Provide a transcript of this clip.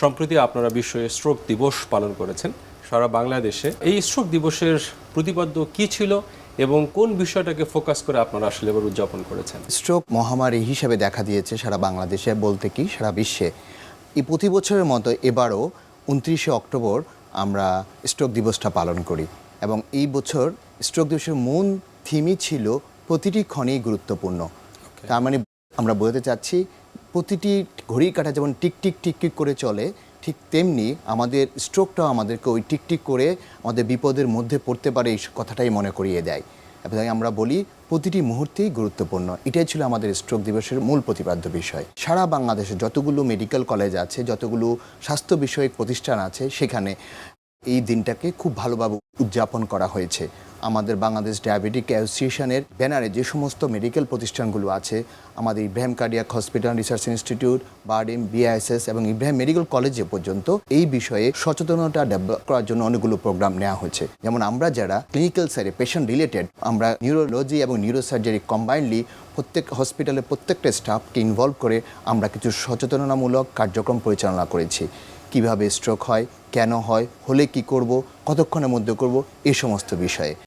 সম্প্রতি আপনারা বিশ্ব স্ট্রোক দিবস পালন করেছেন। সারা বাংলাদেশে এই স্ট্রোক দিবসের প্রতিপাদ্য কি ছিল এবং কোন বিষয়টাকে ফোকাস করে আপনারা আসলে এবার উদযাপন করেছেন? স্ট্রোক মহামারী হিসেবে দেখা দিয়েছে সারা বাংলাদেশে বলতে কি? সারা বিশ্বে। এই প্রতি বছরের মতো এবারও উনত্রিশে অক্টোবর আমরা স্ট্রোক দিবসটা পালন করি এবং এই বছর স্ট্রোক দিবসের মূল থিমই ছিল প্রতিটি ক্ষণেই গুরুত্বপূর্ণ। তার মানে আমরা বোঝাতে চাচ্ছি প্রতিটি ঘড়ির কাঁটা যেমন টিকটিক টিকটিক করে চলে, ঠিক তেমনি আমাদের স্ট্রোকটাও আমাদেরকে ওই টিকটিক করে আমাদের বিপদের মধ্যে পড়তে পারে, এই কথাটাই মনে করিয়ে দেয়। এবং আমরা বলি, প্রতিটি মুহূর্তেই গুরুত্বপূর্ণ। এটাই ছিল আমাদের স্ট্রোক দিবসের মূল প্রতিপাদ্য বিষয়। সারা বাংলাদেশে যতগুলো মেডিকেল কলেজ আছে, যতগুলো স্বাস্থ্য বিষয়ক প্রতিষ্ঠান আছে, সেখানে এই দিনটাকে খুব ভালোভাবে উদযাপন করা হয়েছে। আমাদের বাংলাদেশ ডায়াবেটিক অ্যাসোসিয়েশনের ব্যানারে যে সমস্ত মেডিকেল প্রতিষ্ঠানগুলো আছে, আমাদের Ibrahim cardiac hospital research institute BIRDEM BISS এবং ইব্রাহিম মেডিকেল কলেজে পর্যন্ত এই বিষয়ে সচেতনতা ডেভেলপ করার জন্য অনেকগুলো প্রোগ্রাম নেওয়া হয়েছে। যেমন আমরা যারা ক্লিনিক্যাল সাইডে পেশেন্ট রিলেটেড আমরা নিউরোলজি এবং নিউরোসার্জারি কম্বাইনলি প্রত্যেক হসপিটালের প্রত্যেকটা স্টাফকে ইনভলভ করে আমরা কিছু সচেতনতামূলক কার্যক্রম পরিচালনা করেছি। কীভাবে স্ট্রোক হয় কেন হয় হলে কি করব কতক্ষণের মধ্যে করব এই সমস্ত বিষয়ে।